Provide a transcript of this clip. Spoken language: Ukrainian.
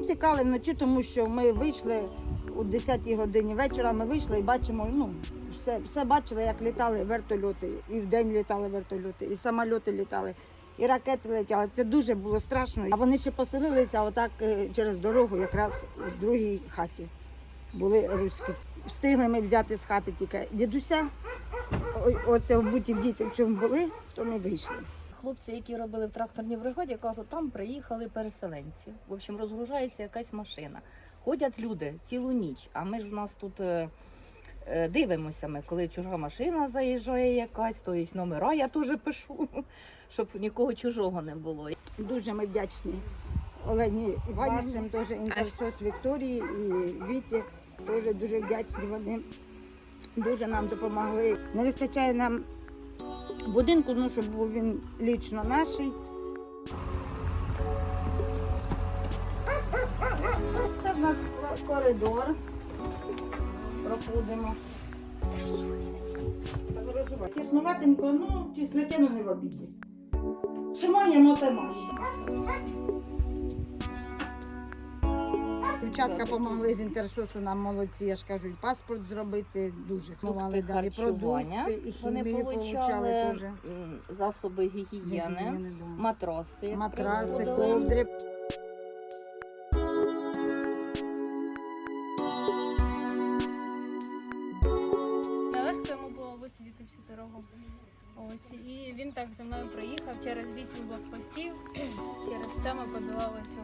тікали вночі, тому що ми вийшли о 10 годині вечора. Ми вийшли і бачимо, ну все, все бачили, як літали вертольоти. І вдень літали вертольоти, і самольоти літали, і ракети летіли. Це дуже було страшно. А вони ще поселилися отак е, через дорогу, якраз у другій хаті. Були руські. Встигли ми взяти з хати тільки дідуся. Оце в буті діти в чому були, то ми вийшли. Хлопці, які робили в тракторній бригаді, кажуть, там приїхали переселенці. В общем, розгружається якась машина. Ходять люди цілу ніч, а ми ж у нас тут е, е, дивимося, ми, коли чужа машина заїжджає якась, то є номера я теж пишу, щоб нікого чужого не було. Дуже ми вдячні Олені Іванівні, теж інтерсос Вікторії і Віті. Теж дуже вдячні. Вони дуже нам допомогли. Не вистачає нам будинку, ну щоб був він лічно наший. Це в нас коридор. Проходимо. Тіснуватенько, ну, тісляки ну не в обіді. Що маємо, те маємо. Дівчатка допомогли з інтерсосу, нам молодці, я ж кажу, і паспорт зробити дуже. Продукти далі харчування. продукти, і Вони хімію получали получали теж. м, засоби гігієни, Гігієни, да. матраси, Матраси, привозили. ковдри. Нелегко йому було висидіти всю дорогу. Ось і він так зі мною проїхав через вісім блокпостів, через подавала цю.